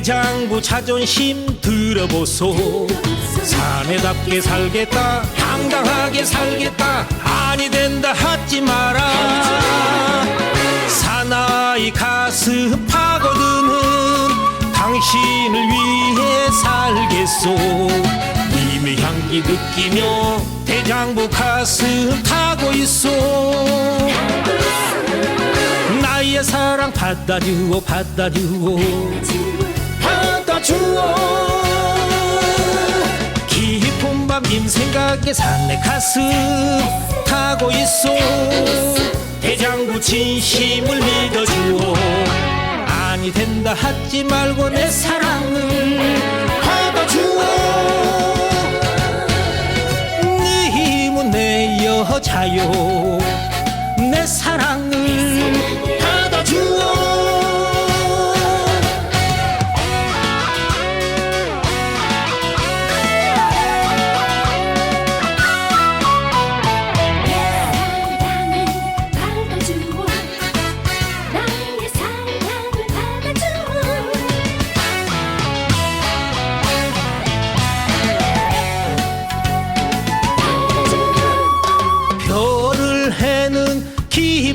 대장부 자존심 들어보소. 사내답게 살겠다 당당하게 살겠다 아니 된다 하지 마라. 사나이 가슴 파고드는 당신을 위해 살겠소. 님의 향기 느끼며 대장부 가슴 타고 있소. 나의 사랑 받아주오 받아주오 님 생각에 산내 가슴 타고 있소 대장부 진심을 믿어주오. 아니 된다 하지 말고 내 사랑을 받아주오. 님은 내 여자요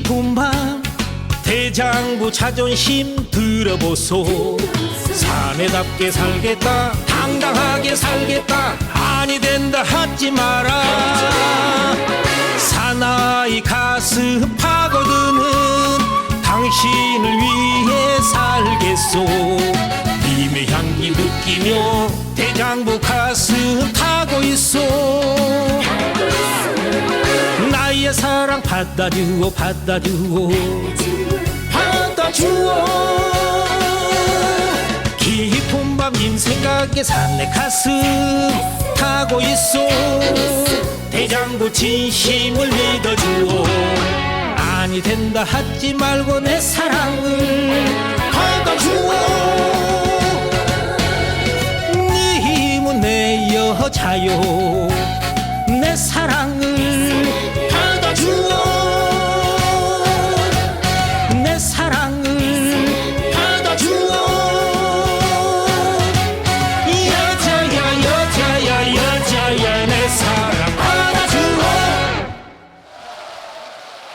깊은 밤 대장부 자존심 들어보소. 사내답게 살겠다 당당하게 살겠다. 아니 된다 하지 마라. 사나이 가슴 파고드는 당신을 위해 살겠소. 님의 향기 느끼며 대장부 가슴 타고 있소 나의 사랑 받아주오 받아주오. 받아주오. 깊은 밤 님 생각에 산내 가슴 타고 있어 대장부 진심을 믿어주오. 아니 된다 하지 말고 내 사랑을 받아주오. 님은 내 여자요